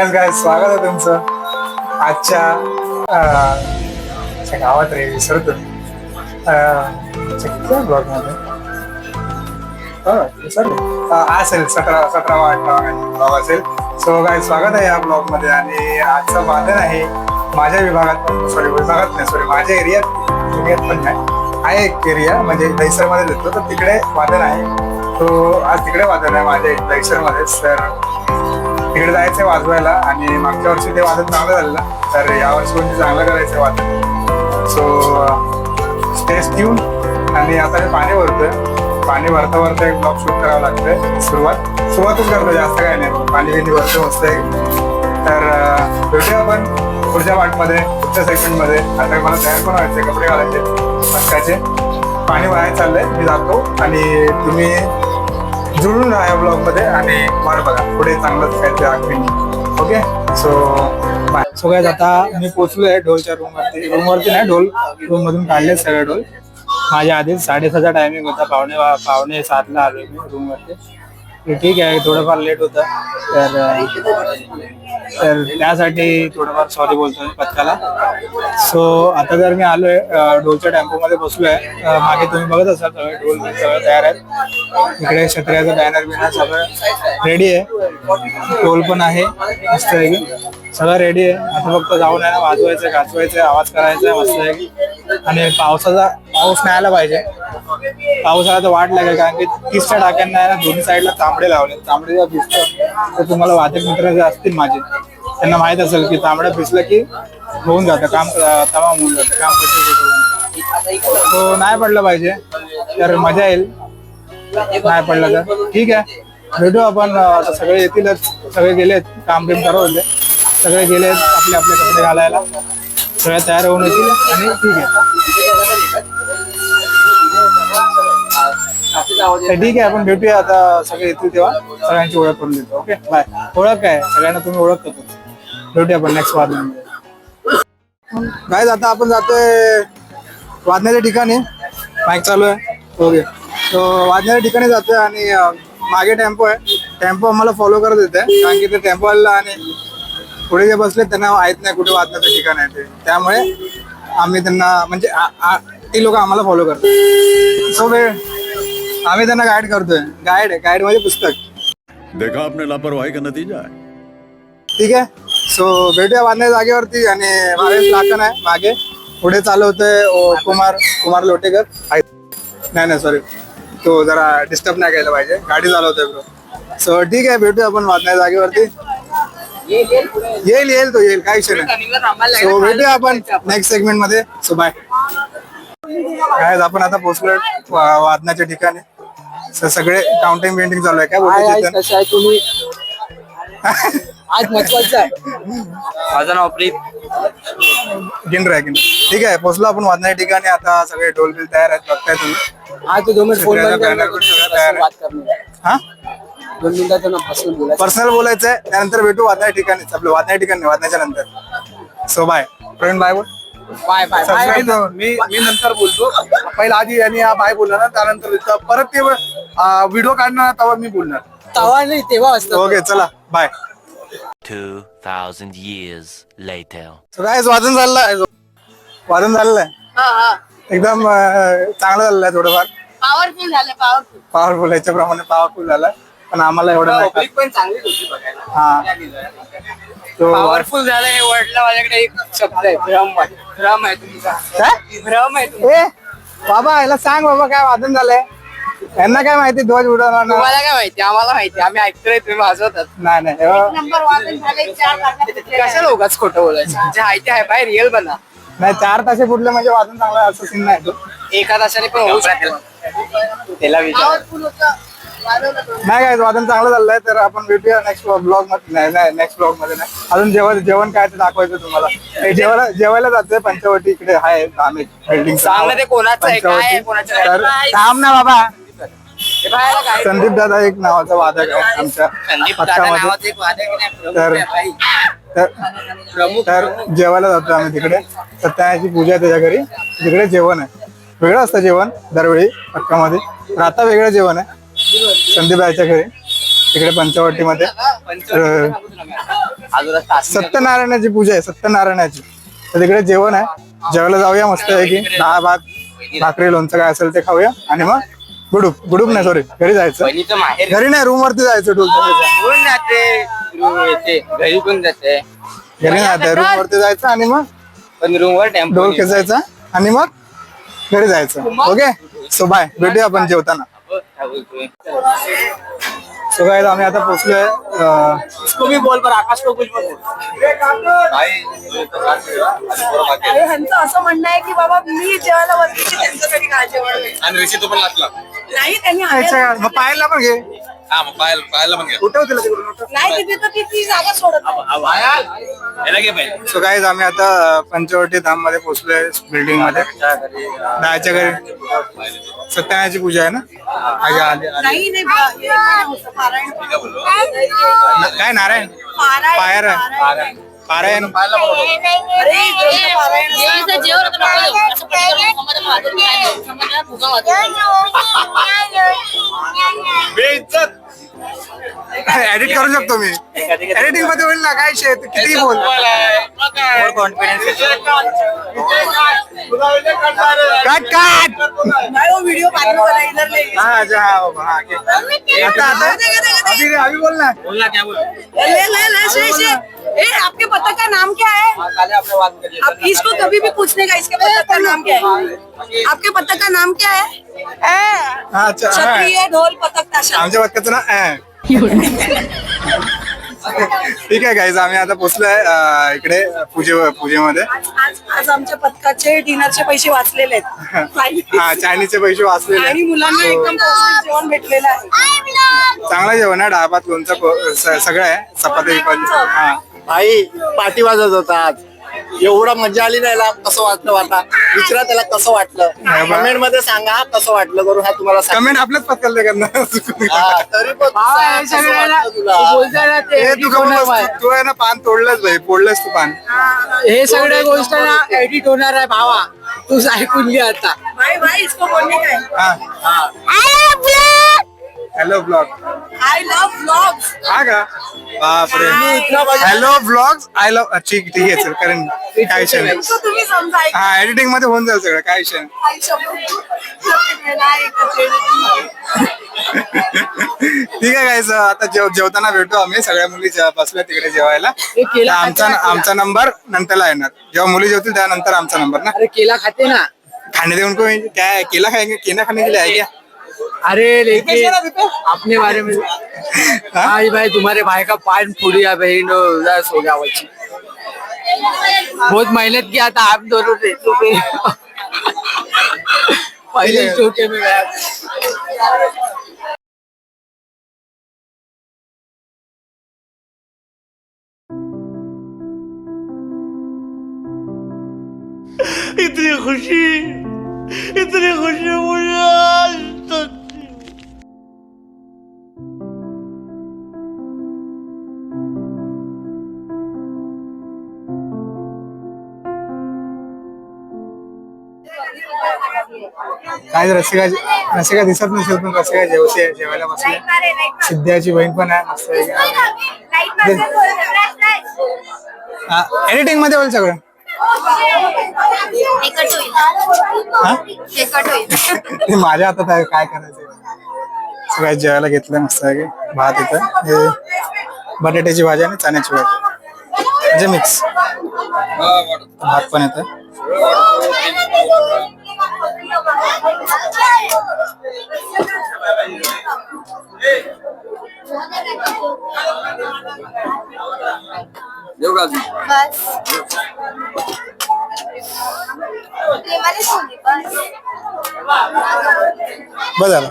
Yes गाय स्वागत आहे तुमचं. आजच्या गावात रे विसरतो ब्लॉगमध्ये हो, विसरलो. असेल सतरा सतरावा अठरावा ब्लॉग असेल. सो काय स्वागत आहे या ब्लॉगमध्ये. आणि आजचं वादन आहे माझ्या विभागात सॉरी विभागात नाही सॉरी माझ्या एरियात. एरियात पण नाही. आहे एक एरिया म्हणजे दहिसरमध्ये देतो तर तिकडे वादन आहे. तो आज तिकडे वादन आहे माझ्या दहिसरमध्येच तर तिकडे जायचंय वाजवायला आणि मागच्या वर्षी ते वादन चांगलं झालेलं. तर यावर्षी म्हणजे चांगलं करायचं वादन सो स्टेज ट्यून आणि आता मी पाणी भरतोय. पाणी भरता भरता एक ब्लॉग शूट करावं लागतंय. सुरुवात सुरुवातच करतो जास्त काय नाही. पाणी बिनी भरतो मस्त आहे. तर uh, भेटूया आपण पुढच्या पार्टमध्ये पुढच्या सेगमेंटमध्ये आता मला तयार पण व्हायचे कपडे घालायचे पक्काचे पाणी वाया चाललंय मी जातो. आणि तुम्ही जुळून राहा या आणि मला बघा पुढे चांगलंच काहीतरी आखवीन ओके सो बाय सो काय आता मी पोचलोय ढोलच्या रूम वरती रूम वरती नाही ढोल रूम मधून काढले सगळे ढोल. माझ्या आधीच साडेसहाचा टायमिंग होता. पावणे पावणे सातला आलो मी रूम ठीक आहे थोडंफार लेट होतं. तर तर त्यासाठी थोडंफार सॉरी बोलतोय पथकाला. सो आता जर मी आलोय अं, ढोलच्या टेम्पोमध्ये बसलोय आहे मागे तुम्ही बघत असाल सगळे ढोल सगळं तयार आहेत. इकडे छत्र्याचं बॅनर बिनर सगळं रेडी आहे. ढोल पण आहे मस्त आहे. की सगळं रेडी आहे. आता फक्त जाऊन आहे ना वाजवायचं गाजवायचं आवाज करायचा मस्त आहे. की आणि पावसाचा पाऊस नाही आला पाहिजे. पावसाळ्यात तर वाट लागेल कारण की तीसच्या टाक्यांना आहे ना दोन्ही साईडला तांबडे लावले. तांबडे जर भिजतं तर तुम्हाला वाहतूक मित्र जे असतील माझे त्यांना माहीत असेल की तांबडं भिजलं की होऊन जातं काम तमाम होऊन जातं काम तो नाही पडलं पाहिजे तर मजा येईल. नाही पडलं तर. ठीक आहे. भेटू आपण सगळे येतीलच सगळे गेलेत काम बिम करत होते. सगळे गेलेत आपले आपले कपडे घालायला. सगळे तयार होऊन येतील आणि ठीक आहे. तर ठीक आहे आपण भेटूया आता सगळे येतील तेव्हा. सगळ्यांची ओळख करून देतो ओके? बाय. ओळख काय सगळ्यांना तुम्ही ओळख करतो. भेटूया आपण नेक्स्ट वादन काय आता आपण जातोय वाजण्याच्या ठिकाणी. बाईक चालू आहे. ओके. तो वाजण्याच्या ठिकाणी जातोय आणि मागे टेम्पो आहे. टेम्पो आम्हाला फॉलो करत येते कारण की ते टेम्पोला आणि पुढे जे बसले त्यांना माहीत नाही कुठे वाजण्याचं ठिकाण आहे ते. त्यामुळे आम्ही त्यांना म्हणजे ती लोक आम्हाला फॉलो करतात. सो वेळ. आम्ही त्यांना गाईड करतोय. गाईड गाईड म्हणजे पुस्तक. देखा आपने लापरवाही का नतीजा है? ठीक आहे? सो भेटूया बांधण्या जागेवरती आणि मागे लाकण आहे. मागे. पुढे चालवतोय ओ, कुमार कुमार लोटेकर. आहे. नाही नाही सॉरी तो जरा डिस्टर्ब नाही केलं पाहिजे. गाडी चालवतोय ब्रो सो ठीक आहे भेटूया आपण बांधण्या जागेवरती. येईल येईल. तो येईल. काही विषय नाही. सो भेटूया आपण नेक्स्ट सेगमेंटमध्ये. सो बाय काय आपण आता पोहोचलो वादनाच्या ठिकाणी. सगळे काउंटिंग पेंटिंग चालू आहे काय बोलतो तुम्ही? आज महत्वाचं आहे. माझं नाव प्रीत. गिनर आहे गिनर ठीक आहे पोहोचलो आपण वादनाच्या ठिकाणी. आता सगळे ढोल बिल तयार आहेत बघताय तुम्ही. आज तो दोन मिनिट फोन हा? दोन मिनिटाचं ना बसून बोलायचं. पर्सनल बोलायचं आहे त्यानंतर भेटू वादनाच्या ठिकाणी. आपलं वादनाच्या ठिकाणी वादनाच्या नंतर. सो बाय प्रवीण बाय बोल. Bye bye bye. मी मी नंतर बोलतो. पहिला आधी यांनी हा बाय बोलला ना त्यानंतर इथं परत ते व्हिडिओ काढणार तेव्हा मी बोलणार. तवा नाही तेव्हा असतं. ओके चला बाय. 2,000 years later. सो काय वादन झालेलं आहे. वादन झालेलं आहे. एकदम अं, चांगलं झालेलं आहे थोडंफार. पॉवरफुल झालं पॉवरफुल पॉवरफुल याच्याप्रमाणे पॉवरफुल झालं. पण आम्हाला एवढं नाही. पब्लिक पण चांगलीच होती बघायला. हा. तो पॉवरफुल झालं हे वर्डला माझ्याकडे एक शब्द आहे भ्रम आहे. भ्रम आहे तुमचा. काय भ्रम आहे तुमचा. ए बाबा याला सांग बाबा काय वादन झालंय. यांना काय माहिती ध्वज उडवणार ना? तुम्हाला काय माहिती? आम्हाला माहिती. आम्ही ऐकतोय तुम्ही वाजवतात. नाही नाही नंबर वादन झाले चार तारखेला कशाला उगाच खोटं बोलायचं? जे आहे ते आहे बाय रिअल बना. नाही चार तासे फुटले म्हणजे वादन चांगला असं सीन नाही तो. एका तासाने पण होऊ शकेल त्याला विचार पॉवरफुल होतं. नाही काय वादन चांगलं झालंय तर आपण भेटूया नेक्स्ट ब्लॉगमध्ये. नाही नाही नेक्स्ट ब्लॉगमध्ये नाही. अजून जेवण जेवण काय ते दाखवायचं तुम्हाला. हे जेवायला जेवायला जातोय पंचवटी इकडे आहे आम्ही बिल्डिंग सांग ना ते कोणाचं आहे, काय आहे, कोणाचं आहे? तर थांब ना बाबा. हे पाहायला काय? संदीप दादा एक नावाचा वादक आहे आमच्या संदीप दादा पथकामध्ये नावाचं एक वादक आहे ना, प्रमुख तर- आहे बाई. तर प्रमुख तर जेवायला जातो आम्ही तिकडे. सत्याची पूजा आहे त्याच्या घरी. तिकडे जेवण आहे. वेगळं असतं जेवण दरवेळी पक्कामध्ये तर आता वेगळं जेवण आहे. संदीप रायच्या घरी. तिकडे पंचवटीमध्ये. पंचवटी सांगू तुला मी आता. अजून रस्ता असं सत्यनारायणाची पूजा आहे सत्यनारायणाची. तर तिकडे जेवण आहे. जेवायला जाऊया मस्त आहे की दहा भात भाकरी लोणचं काय असेल ते खाऊया. आणि मग गुडूप गुडूप नाही सॉरी घरी जायचं. घरी नाही रूम वरती जायचं ढोल ताशाच्या. कोण जाते? रूम येते घरी पण जाते? घरी नाही जायचं रूम वरती जायचं आणि मग पण रूम वर टेम्पो ढोल खेचायचा आणि मग घरी जायचं. ओके सो बाय भेटूया आपण जेवताना. सो काय आम्ही आता पोहोचलोय तुम्ही बोल पर आकाश को कुछ बोल अरे ह्यांचं असं म्हणणं आहे की बाबा मी जेवायला बसली की त्यांच्यासाठी काय जेवण. आणि ऋषी तो पण लागला नाही त्यांनी पाहायला पण घे. हा मग पाहायला पाहायला पण घ्या. उठव तिला तिकडून उठव नाही तिथे तर ती ती जागा सोडत नाही. याला घे पाहिजे सो काय आम्ही आता पंचवटी धाममध्ये पोहोचलोय बिल्डिंगमध्ये दहाच्या घरी. सत्यनारायणाची पूजा आहे ना? आगे आले आले. नाही नाही बा- हे पण होतं, पारायण. पण होतं. काय नारायण? पायर पारायण. पारायण. अरे इकडचं पारायण. असं- एडिट करू शकतो मी एडिटिंग मध्ये होईल ना काय शेत किती बोल कट कट व्हिडिओ. हा हा हा. आता आता अभी अभी बोल ना बोलना क्या बोल ले ले ले शे शे ए आपके पता का नाम क्या है? काले आपने बात कर। लिया आप इसको कभी भी पूछने का इसके पता का नाम क्या है? आपके पता का नाम क्या है? हा अच्छा हा. क्षत्रिय ढोल पतक ताशा. आमच्या वाक्याचं ना अं. ठीक आहे गाईज आम्ही आता पोहोचलोय अं, इकडे पूजे पूजेमध्ये. आज आज आज आमच्या पथकाचे डिनरचे पैसे वाचलेले आहेत. हा चायनीजचे पैसे वाचलेले आणि मुलांना एकदम पौष्टिक जेवण भेटलेलं आहे. चांगलं जेवण आहे डाळ भात लोणचं प- स- सगळं आहे. चपाती बिपाती हा. आई पाठी वाजत होता आज. एवढा मजा आली नाही कसं वाटलं वाटा विचारा त्याला कसं वाटलं. कमेंटमध्ये सांगा कसं वाटलं करून हा तुम्हाला सांग कमेंट आपल्याच पत्काला करणार हा, तरी पण सांग कसं वाटलं तुला. ए, तू? तू- तू आहे ना पान तोडलंच भाई फोडलंस तू पान. हे सगळ्या गोष्ट ना एडिट होणार आहे भावा. तू ऐकून घे आता. भाई भाई इसको बोलने का है? हा. Hello blog I love blogs हा का बापरे हॅलो ब्लॉग आय लव्ह ठीक ठीक आहे चल कारण काय विषय नाही तुम्ही समजा हा एडिटिंगमध्ये होऊन जाईल सगळं काय विषय नाही आई शब्द प्रत्येक वेळेला एकच editing. ठीक आहे गायचं आता जेव जेवताना भेटू आम्ही सगळ्या मुली जे- बसल्या तिकडे जेवायला केला आमचा खाते ना, आमचा नंबर नंतरला येणार जेव्हा मुली जेवतील त्यानंतर आमचा नंबर ना अरे केला खाते ना खाने देऊन कोई क्या केला खाएंगे केना खाने के लिए आए क्या अरे लेकिन अपने बारे में भाई भाई तुम्हारे भाई का पान फूट गया बहन उधर सो गया बच्ची बहुत मेहनत किया था आप दोनों ने तो फिर पहले ही चौके में इतनी खुशी इतनी खुशी मुझे। काय रसिका रसिका दिसत नसेल पण रसिका जेवते जेवायला बसले. सिद्ध्याची बहीण पण आहे मस्त एडिटिंगमध्ये होईल सगळं. हा? ते माझ्या हातात आहे काय करायचं सगळ्यात जेवायला घेतलं मस्त आहे. भात इथं. हे बटाट्याची भाजी आणि चण्याची भाजी. म्हणजे मिक्स भात पण येतं बस झालं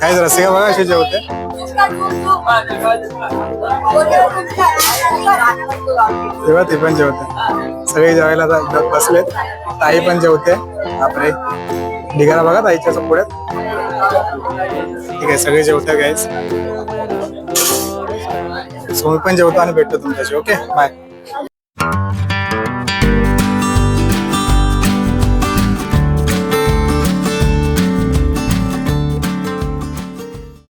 काय रसिका बघा अशी जेवते. तेव्हा ते पण जेवते. सगळे जेवायला बसलेत. ताई पण जेवते. आपले ढिगारा बघा ताईच्या असं पुढे ठीक आहे सगळे जेवते गाईस सो पण जेवतो आणि भेटतो तुमच्याशी. Okay bye